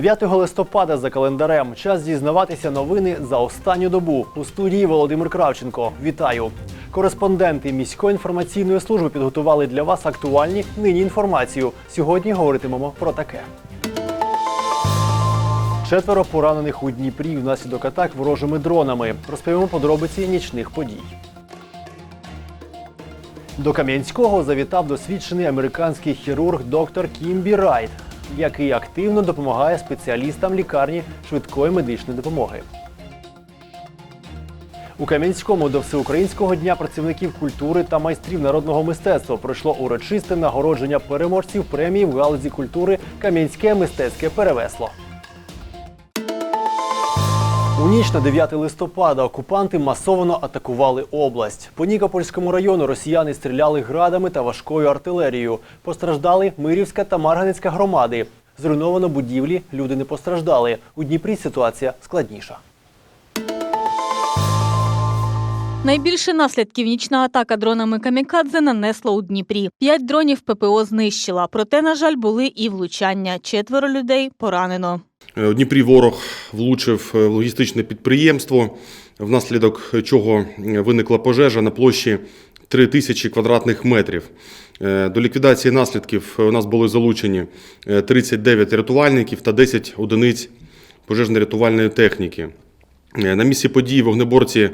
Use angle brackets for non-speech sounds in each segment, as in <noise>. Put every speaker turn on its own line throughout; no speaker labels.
9 листопада за календарем. Час дізнаватися новини за останню добу. У студії Володимир Кравченко. Вітаю! Кореспонденти міської інформаційної служби підготували для вас актуальні нині інформацію. Сьогодні говоритимемо про таке. Четверо поранених у Дніпрі внаслідок атак ворожими дронами. Розповімо подробиці нічних подій. До Кам'янського завітав досвідчений американський хірург доктор Кімбі Райт, який активно допомагає спеціалістам лікарні швидкої медичної допомоги. У Кам'янському до Всеукраїнського дня працівників культури та майстрів народного мистецтва пройшло урочисте нагородження переможців премії в галузі культури Кам'янське мистецьке перевесло. У ніч на 9 листопада окупанти масово атакували область. По Нікопольському району росіяни стріляли градами та важкою артилерією. Постраждали Мирівська та Марганецька громади. Зруйновано будівлі, люди не постраждали. У Дніпрі ситуація складніша.
Найбільше наслідків нічна атака дронами камікадзе нанесла у Дніпрі. П'ять дронів ППО знищила. Проте, на жаль, були і влучання. Четверо людей поранено.
Е, У Дніпрі ворог влучив е, в логістичне підприємство, внаслідок чого е, виникла пожежа на площі 3 тисячі квадратних метрів. До ліквідації наслідків у нас були залучені е, 39 рятувальників та 10 одиниць пожежно-рятувальної техніки. На місці події вогнеборці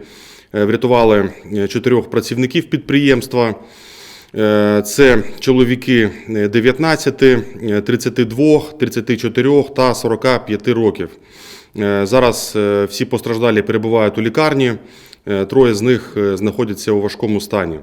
врятували чотирьох працівників підприємства. Е, Це чоловіки е, 19, е, 32, 34 та 45 років. Е, Зараз е, всі постраждалі перебувають у лікарні. Троє з них знаходяться у важкому стані.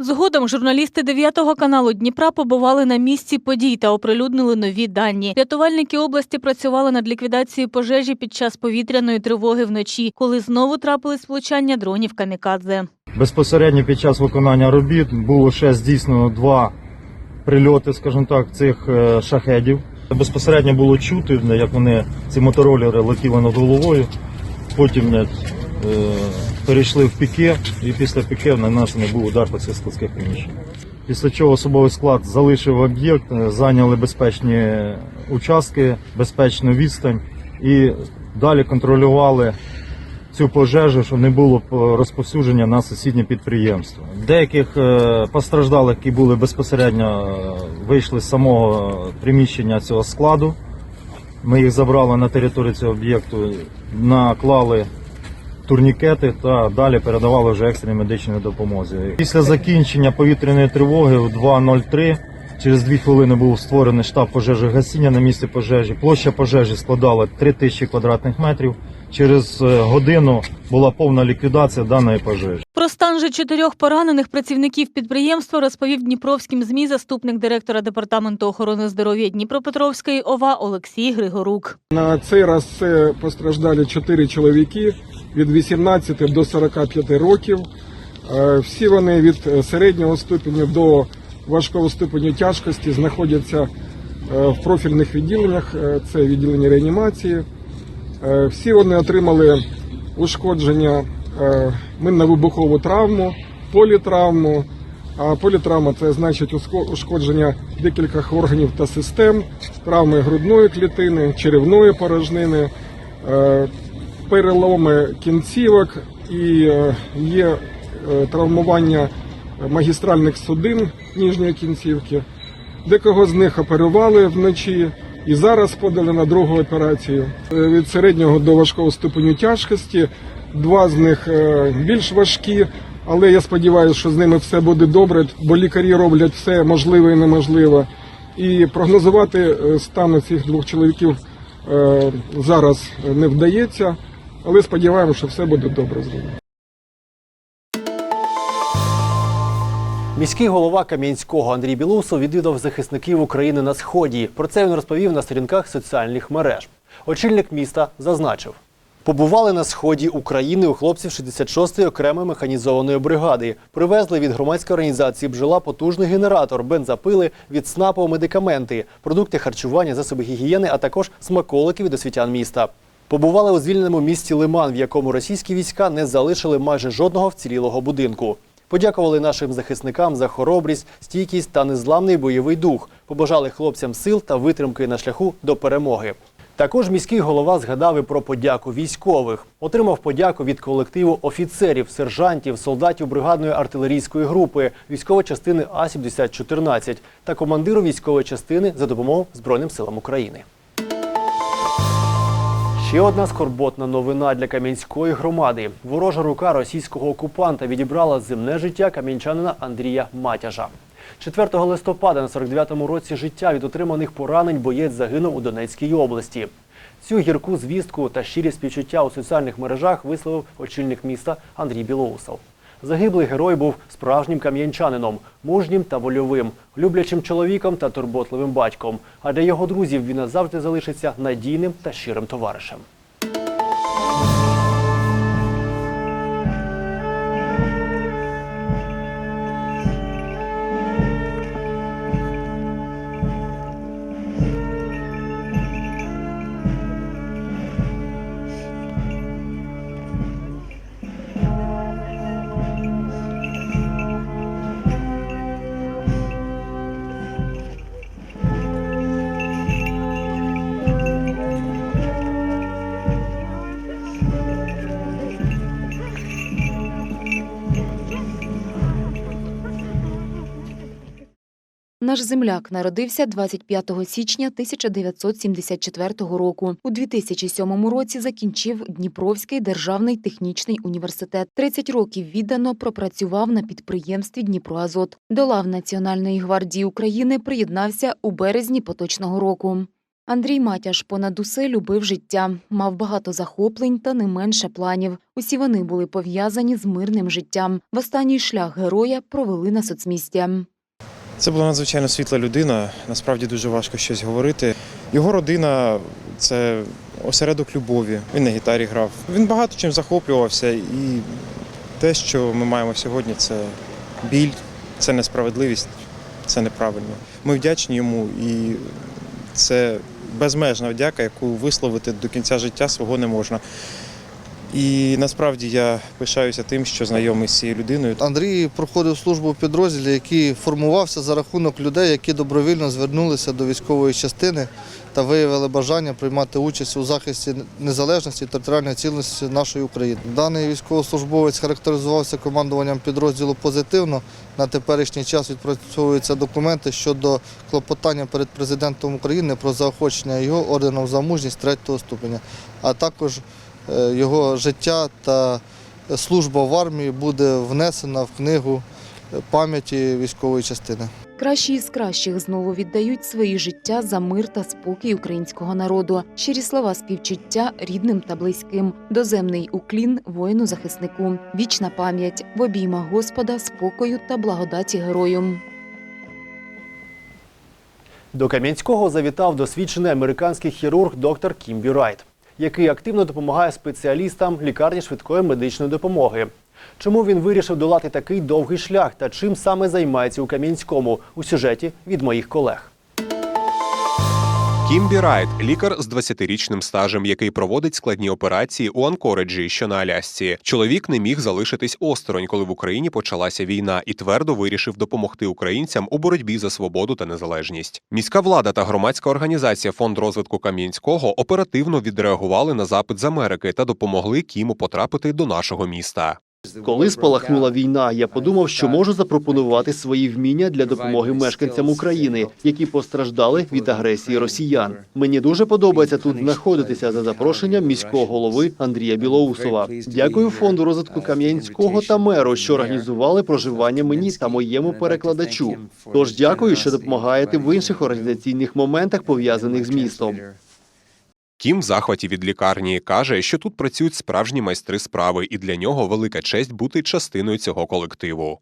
Згодом журналісти 9 каналу Дніпра побували на місці подій та оприлюднили нові дані. Рятувальники області працювали над ліквідацією пожежі під час повітряної тривоги вночі, коли знову трапились влучання дронів камікадзе.
Безпосередньо під час виконання робіт було ще здійснено два прильоти, скажімо так, цих е, шахедів. Безпосередньо було чути, як вони ці моторолери летіли над головою. Потім е, перейшли в піке, і після піке нанесений був удар по цих складських приміщеннях. Після чого особовий склад залишив об'єкт, е, зайняли безпечні участки, безпечну відстань і далі контролювали цю пожежу, щоб не було е, розповсюдження на сусіднє підприємство. Деяких е, постраждалих, які були безпосередньо е, вийшли з самого приміщення цього складу. Ми їх забрали на територію цього об'єкту, наклали турнікети та далі передавали вже екстреній медичній допомозі. Після закінчення повітряної тривоги в 2.03 через дві хвилини був створений штаб пожежогасіння на місці пожежі. Площа пожежі складала 3000 квадратних метрів. Через е, годину була повна ліквідація даної пожежі.
Про стан же чотирьох поранених працівників підприємства розповів Дніпровським ЗМІ заступник директора департаменту охорони здоров'я Дніпропетровської ОВА Олексій Григорук.
На цей раз це постраждали чотири чоловіки від 18 до 45 років. Е, Всі вони від е, середнього ступеню до важкого ступеню тяжкості знаходяться в профільних відділеннях. Це відділення реанімації. Е, Всі вони отримали ушкодження е, минно-вибухову травму, політравму. А політравма це значить ушкодження декількох органів та систем, травми грудної клітини, черевної порожнини, е, переломи кінцівок і є травмування магістральних судин ніжньої кінцівки. Декого з них оперували вночі і зараз подали на другу операцію. Е, Від середнього до важкого ступеню тяжкості. Два з них е, більш важкі, але я сподіваюся, що з ними все буде добре, бо лікарі роблять все можливе і неможливе. І прогнозувати е, стан цих двох чоловіків зараз не вдається, але сподіваємося, що все буде добре з ними.
Міський голова Кам'янського Андрій Білоусов відвідав захисників України на сході. Про це він розповів на сторінках соціальних мереж. Очільник міста зазначив. Побували на сході України у хлопців 66-ї окремої механізованої бригади. Привезли від громадської організації бджола потужний генератор, бензопили, від СНАПу медикаменти, продукти харчування, засоби гігієни, а також смаколики від освітян міста. Побували у звільненому місті Лиман, в якому російські війська не залишили майже жодного вцілілого будинку. Подякували нашим захисникам за хоробрість, стійкість та незламний бойовий дух. Побажали хлопцям сил та витримки на шляху до перемоги. Також міський голова згадав і про подяку військових. Отримав подяку від колективу офіцерів, сержантів, солдатів бригадної артилерійської групи, військової частини А-7014 та командиру військової частини за допомогу Збройним силам України. Ще одна скорботна новина для кам'янської громади. Ворожа рука російського окупанта відібрала земне життя кам'янчанина Андрія Матяжа. 4 листопада на 49-му році життя від отриманих поранень боєць загинув у Донецькій області. Цю гірку звістку та щирі співчуття у соціальних мережах висловив очільник міста Андрій Білоусов. Загиблий герой був справжнім кам'янчанином, мужнім та вольовим, люблячим чоловіком та турботливим батьком. А для його друзів він назавжди залишиться надійним та щирим товаришем.
Наш земляк народився 25 січня 1974 року. У 2007 році закінчив Дніпровський державний технічний університет. 30 років віддано пропрацював на підприємстві Дніпроазот. До лав Національної гвардії України приєднався у березні поточного року. Андрій Матяш понад усе любив життя, мав багато захоплень та не менше планів. Усі вони були пов'язані з мирним життям. В останній шлях героя провели на соцмістя.
Це була надзвичайно світла людина. Насправді дуже важко щось говорити. Його родина це осередок любові. Він на гітарі грав. Він багато чим захоплювався, і те, що ми маємо сьогодні, це біль, це несправедливість, це неправильно. Ми вдячні йому, і це безмежна вдяка, яку висловити до кінця життя свого не можна. І насправді я пишаюся тим, що знайомий з цією людиною.
Андрій проходив службу в підрозділі, який формувався за рахунок людей, які добровільно звернулися до військової частини та виявили бажання приймати участь у захисті незалежності та територіальної цілісності нашої України. Даний військовослужбовець характеризувався командуванням підрозділу позитивно. На теперішній час відпрацьовуються документи щодо клопотання перед президентом України про заохочення його орденом за мужність третього ступеня, а також його життя та служба в армії буде внесена в книгу пам'яті військової частини.
Кращі із кращих знову віддають свої життя за мир та спокій українського народу. Щирі слова співчуття рідним та близьким. Доземний уклін воїну-захиснику. Вічна пам'ять в обіймах Господа, спокою та благодаті герою.
До Кам'янського завітав досвідчений американський хірург доктор Кімбі Райт, який активно допомагає спеціалістам лікарні швидкої медичної допомоги. Чому він вирішив долати такий довгий шлях та чим саме займається у Кам'янському у сюжеті від моїх колег?
Кімбі Райт – лікар з 20-річним стажем, який проводить складні операції у Анкореджі, що на Алясці. Чоловік не міг залишитись осторонь, коли в Україні почалася війна, і твердо вирішив допомогти українцям у боротьбі за свободу та незалежність. Міська влада та громадська організація Фонд розвитку Кам'янського оперативно відреагували на запит з Америки та допомогли Кіму потрапити до нашого міста.
Коли спалахнула війна, я подумав, що можу запропонувати свої вміння для допомоги мешканцям України, які постраждали від агресії росіян. Мені дуже подобається тут знаходитися за запрошенням міського голови Андрія Білоусова. Дякую фонду розвитку Кам'янського та меру, що організували проживання мені та моєму перекладачу. Тож дякую, що допомагаєте в інших організаційних моментах пов'язаних з містом.
Кім в захваті від лікарні каже, що тут працюють справжні майстри справи, і для нього велика честь бути частиною цього колективу.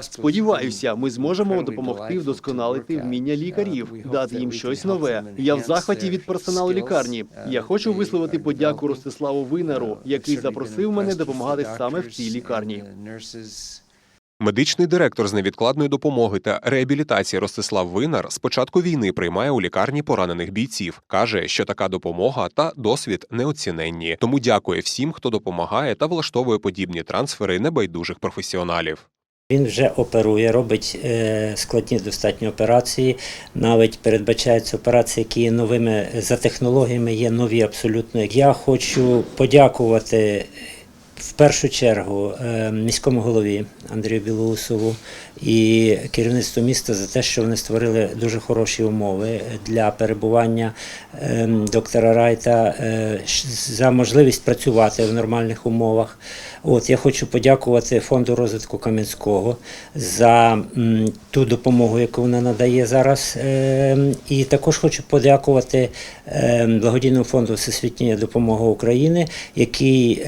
Сподіваюся, ми зможемо допомогти вдосконалити вміння лікарів, дати їм щось нове. Я в захваті від персоналу лікарні. Я хочу висловити подяку Ростиславу Винеру, який запросив мене допомагати саме в цій лікарні.
Медичний директор з невідкладної допомоги та реабілітації Ростислав Винар з початку війни приймає у лікарні поранених бійців. каже, що така допомога та досвід неоціненні. Тому дякує всім, хто допомагає та влаштовує подібні трансфери небайдужих професіоналів.
Він вже оперує, робить е, складні достатньо операції. Навіть передбачаються операції, які є новими за технологіями, є нові абсолютно. Я хочу подякувати. В першу чергу е, міському голові Андрію Білоусову і керівництву міста за те, що вони створили дуже хороші умови для перебування е, доктора Райта е, за можливість працювати в нормальних умовах. От я хочу подякувати фонду розвитку Кам'янського за ту допомогу, яку вона надає зараз. Е, і також хочу подякувати е, благодійному фонду Всесвітня допомога України, який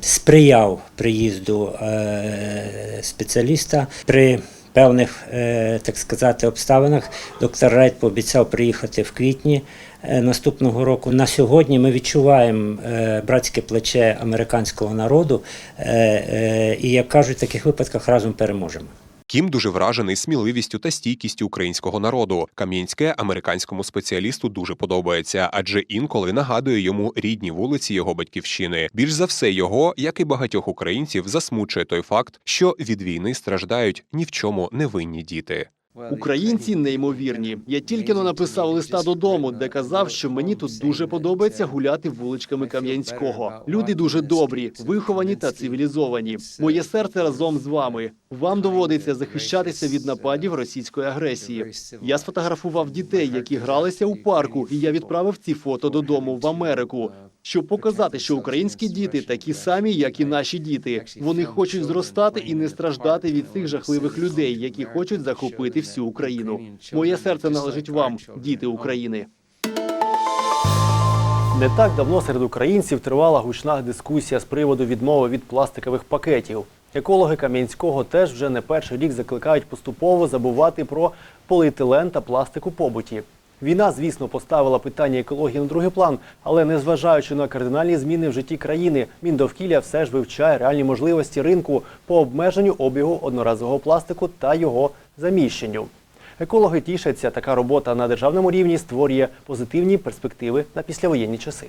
сприяв приїзду е, спеціаліста при певних, е, так сказати, обставинах. Доктор Райт пообіцяв приїхати в квітні е, наступного року. На сьогодні ми відчуваємо братське плече американського народу, і як кажуть, в таких випадках разом переможемо.
Кім дуже вражений сміливістю та стійкістю українського народу. Кам'янське американському спеціалісту дуже подобається, адже інколи нагадує йому рідні вулиці його батьківщини. Більш за все, його, як і багатьох українців, засмучує той факт, що від війни страждають ні в чому невинні діти.
Українці неймовірні. Я тільки но написав листа додому, де казав, що мені тут дуже подобається гуляти вуличками Кам'янського. Люди дуже добрі, виховані та цивілізовані. Моє серце разом з вами. Вам доводиться захищатися від нападів російської агресії. Я сфотографував дітей, які гралися у парку, і я відправив ці фото додому в Америку. Щоб показати, що українські діти такі самі, як і наші діти. Вони хочуть зростати і не страждати від цих жахливих людей, які хочуть захопити всю Україну. Моє серце належить вам, діти України. Не так давно серед українців тривала гучна дискусія з приводу відмови від пластикових пакетів. Екологи Кам'янського теж вже не перший рік закликають поступово забувати про поліетилен та пластик у побуті. Війна, звісно, поставила питання екології на другий план, але незважаючи на кардинальні зміни в житті країни, Міндовкілля все ж вивчає реальні можливості ринку по обмеженню обігу одноразового пластику та його заміщенню. Екологи тішаться, така робота на державному рівні створює позитивні перспективи на післявоєнні часи.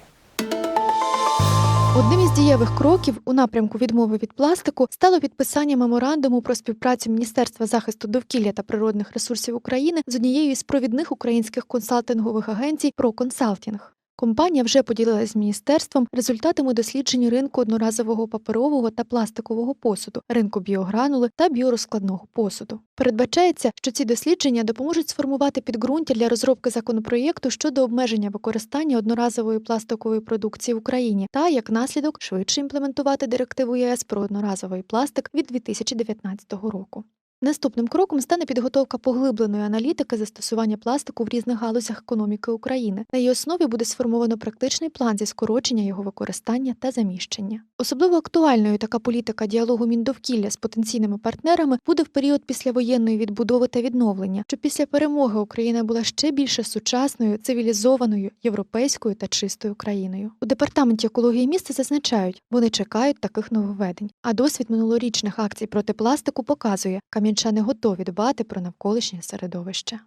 Одним із дієвих кроків у напрямку відмови від пластику стало підписання меморандуму про співпрацю Міністерства захисту довкілля та природних ресурсів України з однією із провідних українських консалтингових агенцій про консалтінг. Компанія вже поділилась з міністерством результатами досліджень ринку одноразового паперового та пластикового посуду, ринку біогранули та біорозкладного посуду. Передбачається, що ці дослідження допоможуть сформувати підґрунтя для розробки законопроєкту щодо обмеження використання одноразової пластикової продукції в Україні та як наслідок швидше імплементувати директиву ЄС про одноразовий пластик від 2019 року. Наступним кроком стане підготовка поглибленої аналітики застосування пластику в різних галузях економіки України. На її основі буде сформовано практичний план зі скорочення його використання та заміщення. Особливо актуальною така політика діалогу Міндовкілля з потенційними партнерами буде в період післявоєнної відбудови та відновлення, щоб після перемоги Україна була ще більше сучасною, цивілізованою, європейською та чистою країною. У департаменті екології міста зазначають, вони чекають таких нововведень. А досвід минулорічних акцій проти пластику показує, кам'янчани готові дбати про навколишнє середовище.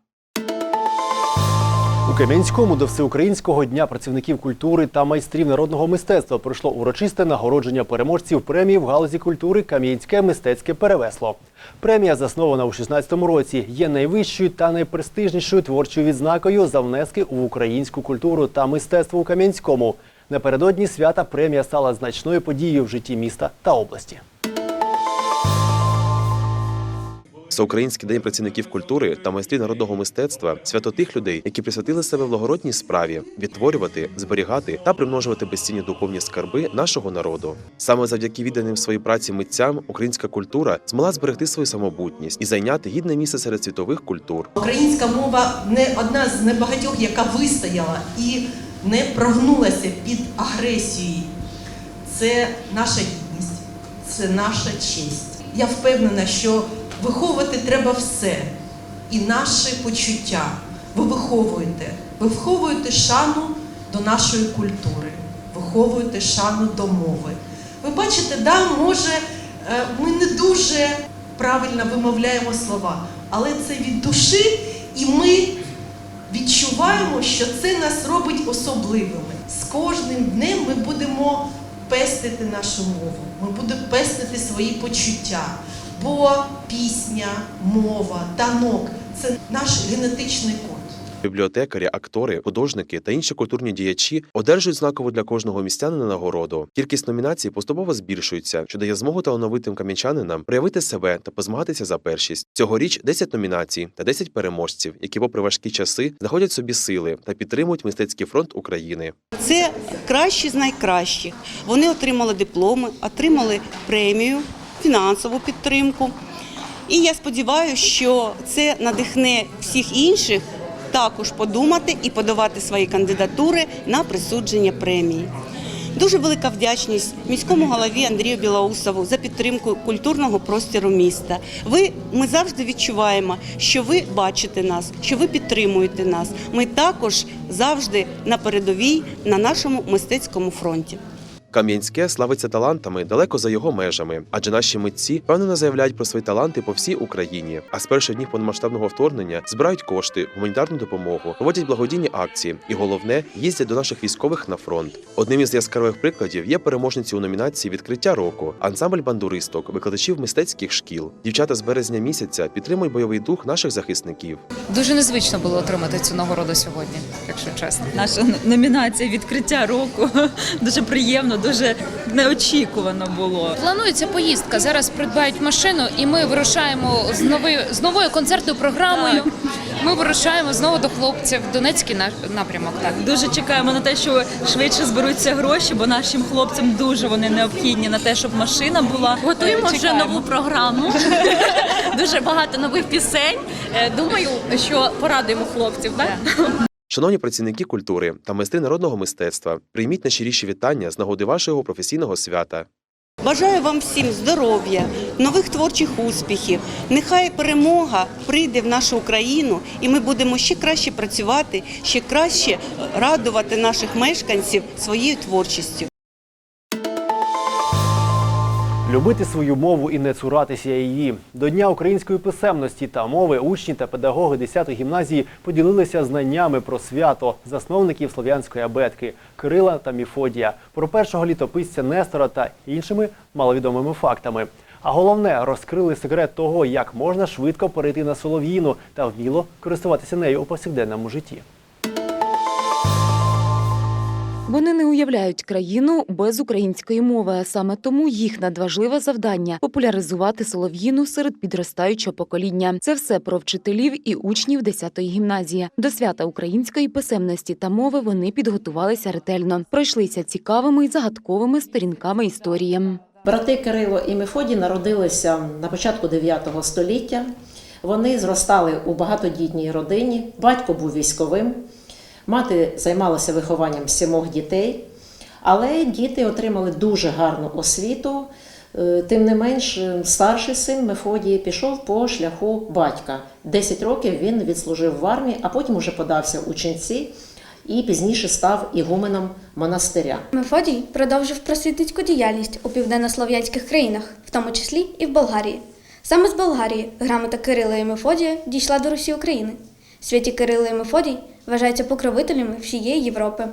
У Кам'янському до всеукраїнського дня працівників культури та майстрів народного мистецтва пройшло урочисте нагородження переможців премії в галузі культури Кам'янське мистецьке перевесло. Премія, заснована у 16-му році, є найвищою та найпрестижнішою творчою відзнакою за внески у українську культуру та мистецтво у Кам'янському. Напередодні свята премія стала значною подією в житті міста та області.
Всеукраїнський день працівників культури та майстрів народного мистецтва свято тих людей, які присвятили себе благородній справі відтворювати, зберігати та примножувати безцінні духовні скарби нашого народу. Саме завдяки відданим своїй праці митцям українська культура змогла зберегти свою самобутність і зайняти гідне місце серед світових культур.
Українська мова не одна з небагатьох, яка вистояла і не прогнулася під агресією. Це наша гідність, це наша честь. Я впевнена, що виховувати треба все, і наші почуття. Ви виховуєте, ви виховуєте шану до нашої культури, виховуєте шану до мови. Ви бачите, да, може, е, ми не дуже правильно вимовляємо слова, але це від душі, і ми відчуваємо, що це нас робить особливими. З кожним днем ми будемо пестити нашу мову, ми будемо пестити свої почуття, Бо пісня, мова, танок це наш генетичний код.
Бібліотекарі, актори, художники та інші культурні діячі одержують знакову для кожного містянина нагороду. Кількість номінацій поступово збільшується, що дає змогу талановитим кам'янчанинам проявити себе та позмагатися за першість. Цьогоріч 10 номінацій та 10 переможців, які, попри важкі часи, знаходять собі сили та підтримують мистецький фронт України.
Це кращі з найкращих. Вони отримали дипломи, отримали премію, фінансову підтримку. І я сподіваюся, що це надихне всіх інших також подумати і подавати свої кандидатури на присудження премії. Дуже велика вдячність міському голові Андрію Білоусову за підтримку культурного простору міста. Ви ми завжди відчуваємо, що ви бачите нас, що ви підтримуєте нас. Ми також завжди на передовій на нашому мистецькому фронті.
Кам'янське славиться талантами далеко за його межами, адже наші митці впевнено заявляють про свої таланти по всій Україні. А з перших днів повномасштабного вторгнення збирають кошти, гуманітарну допомогу, проводять благодійні акції і головне їздять до наших військових на фронт. Одним із яскравих прикладів є переможниці у номінації Відкриття року, ансамбль бандуристок, викладачів мистецьких шкіл. Дівчата з березня місяця підтримують бойовий дух наших захисників.
Дуже незвично було отримати цю нагороду сьогодні, якщо чесно.
Наша номінація відкриття року <laughs> дуже приємно, дуже неочікувано було.
Планується поїздка. Зараз придбають машину, і ми вирушаємо з новою з новою концертною програмою. Ми вирушаємо знову до хлопців в Донецький наш напрямок. Так
Дуже чекаємо на те, що швидше зберуться гроші, бо нашим хлопцям дуже вони необхідні на те, щоб машина була.
Готуємо вже нову програму. <laughs> Дуже багато нових пісень. Е, Думаю, що порадуємо хлопців. Так?
Шановні працівники культури та майстри народного мистецтва, прийміть найщиріші вітання з нагоди вашого професійного свята.
Бажаю вам всім здоров'я, нових творчих успіхів. Нехай перемога прийде в нашу Україну, і ми будемо ще краще працювати, ще краще радувати наших мешканців своєю творчістю.
Любити свою мову і не цуратися її. До Дня української писемності та мови учні та педагоги 10-ї гімназії поділилися знаннями про свято засновників слов'янської абетки Кирила та Міфодія, про першого літописця Нестора та іншими маловідомими фактами. А головне, розкрили секрет того, як можна швидко перейти на солов'їну та вміло користуватися нею у повсякденному житті.
Вони не уявляють країну без української мови, саме тому їх надважливе завдання популяризувати солов'їну серед підростаючого покоління. Це все про вчителів і учнів 10-ї гімназії. До свята української писемності та мови вони підготувалися ретельно, пройшлися цікавими і загадковими сторінками історії.
Брати Кирило і Мефодій народилися на початку 9 століття. Вони зростали у багатодітній родині. Батько був військовим, мати займалася вихованням сімох дітей, але діти отримали дуже гарну освіту. Е, Тим не менш, е, старший син Мефодій пішов по шляху батька. Десять років він відслужив в армії, а потім уже подався у ченці і пізніше став ігуменом монастиря.
Мефодій продовжив просвітницьку діяльність у південнослов'янських країнах, в тому числі і в Болгарії. Саме з Болгарії грамота Кирила і Мефодія дійшла до Русі України. Святі Кирило і Мефодій вважаються покровителями всієї Європи.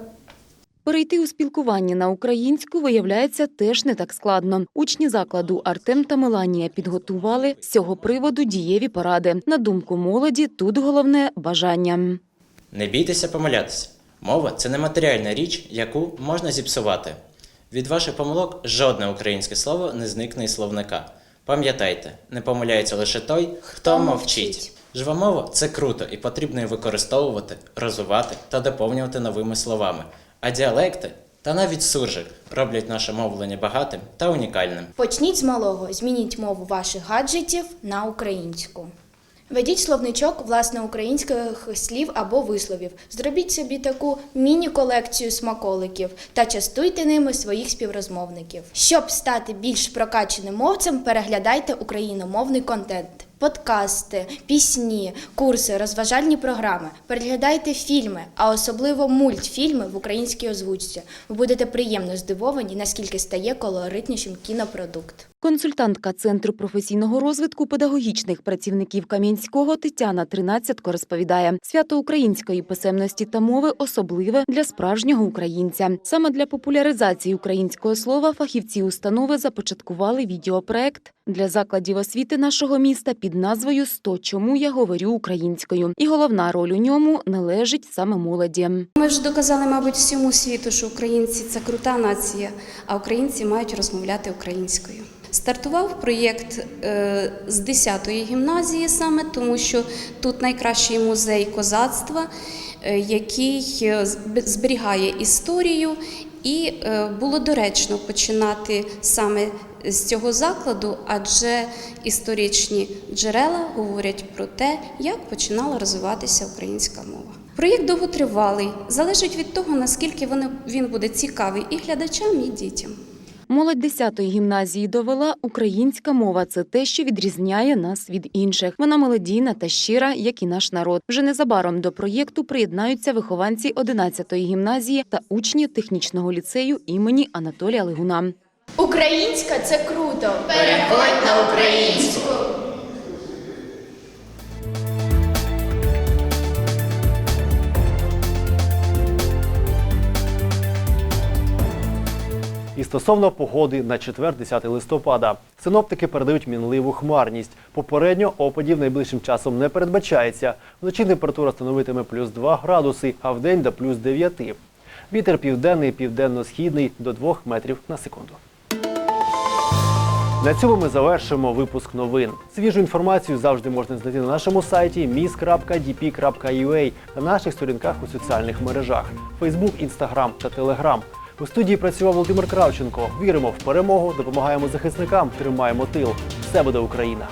Перейти у спілкування на українську виявляється теж не так складно. Учні закладу Артем та Меланія підготували з цього приводу дієві поради. На думку молоді, тут головне бажання.
Не бійтеся помилятися. Мова це нематеріальна річ, яку можна зіпсувати. Від ваших помилок жодне українське слово не зникне із словника. Пам'ятайте, не помиляється лише той, хто мовчить. Жива мова це круто і потрібно її використовувати, розвивати та доповнювати новими словами. А діалекти та навіть суржик роблять наше мовлення багатим та унікальним.
Почніть з малого, змініть мову ваших гаджетів на українську. Ведіть словничок власне українських слів або висловів. Зробіть собі таку міні-колекцію смаколиків та частуйте ними своїх співрозмовників. Щоб стати більш прокаченим мовцем, переглядайте україномовний контент. Подкасти, пісні, курси, розважальні програми. Переглядайте фільми, а особливо мультфільми в українській озвучці. Ви будете приємно здивовані, наскільки стає колоритнішим кінопродукт.
Консультантка Центру професійного розвитку педагогічних працівників Кам'янського Тетяна Тринадцятко розповідає, свято української писемності та мови особливе для справжнього українця. Саме для популяризації українського слова фахівці установи започаткували відеопроект для закладів освіти нашого міста під назвою «100 чому я говорю українською. І головна роль у ньому належить саме молоді.
Ми вже доказали, мабуть, всьому світу, що українці це крута нація, а українці мають розмовляти українською. Стартував проєкт е, з 10-ї гімназії саме, тому що тут найкращий музей козацтва, е, який е, зберігає історію, і було доречно починати саме з цього закладу, адже історичні джерела говорять про те, як починала розвиватися українська мова. Проєкт довготривалий, залежить від того, наскільки він буде цікавий і глядачам, і дітям.
Молодь 10-ї гімназії довела, українська мова це те, що відрізняє нас від інших. Вона мелодійна та щира, як і наш народ. Вже незабаром до проєкту приєднаються вихованці 11-ї гімназії та учні технічного ліцею імені Анатолія Лигуна.
Українська це круто. Переходь на українську.
Стосовно погоди на 4-10 листопада. Синоптики передають мінливу хмарність. Попередньо опадів найближчим часом не передбачається. Вночі температура становитиме плюс 2 градуси, а вдень до плюс 9. Вітер південний, південно-східний до 2 метрів на секунду. На цьому ми завершимо випуск новин. Свіжу інформацію завжди можна знайти на нашому сайті mis.dp.ua та наших сторінках у соціальних мережах Facebook, Instagram та Telegram. У студії працював Володимир Кравченко. Віримо в перемогу, допомагаємо захисникам, тримаємо тил. Все буде Україна!